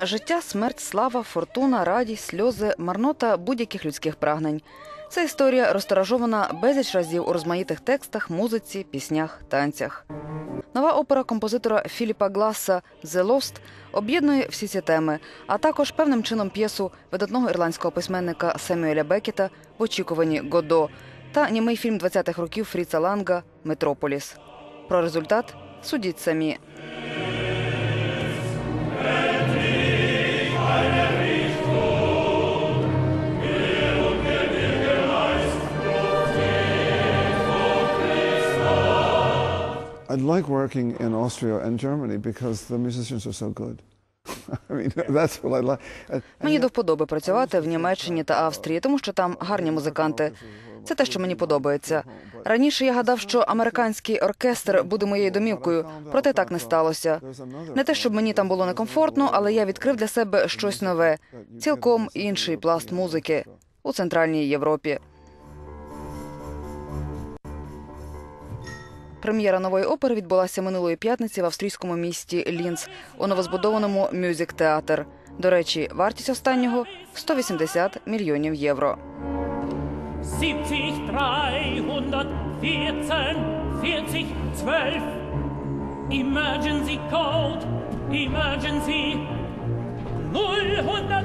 Життя, смерть, слава, фортуна, радість, сльози, марнота будь-яких людських прагнень. Ця історія розтиражована безліч разів у розмаїтих текстах, музиці, піснях, танцях. Нова опера композитора Філіпа Гласа «The Lost» об'єднує всі ці теми, а також певним чином п'єсу видатного ірландського письменника Семюеля Бекета в очікуванні Годо та німий фільм 20-х років Фріца Ланга Метрополіс. Про результат судіть самі. I like working in Austria and Germany because the musicians are so good. I mean, that's what I like. And- Мені до вподоби працювати в Німеччині та Австрії, тому що там гарні музиканти. Це те, що мені подобається. Раніше я гадав, що американський оркестр буде моєю домівкою, проте так не сталося. Не те, щоб мені там було некомфортно, але я відкрив для себе щось нове, цілком інший пласт музики у центральній Європі. Прем'єра нової опери відбулася минулої п'ятниці в австрійському місті Лінц у новозбудованому мюзик театр. До речі, вартість останнього 180 мільйонів євро. 70, 314, 40, 12. Emergency code, emergency. 090,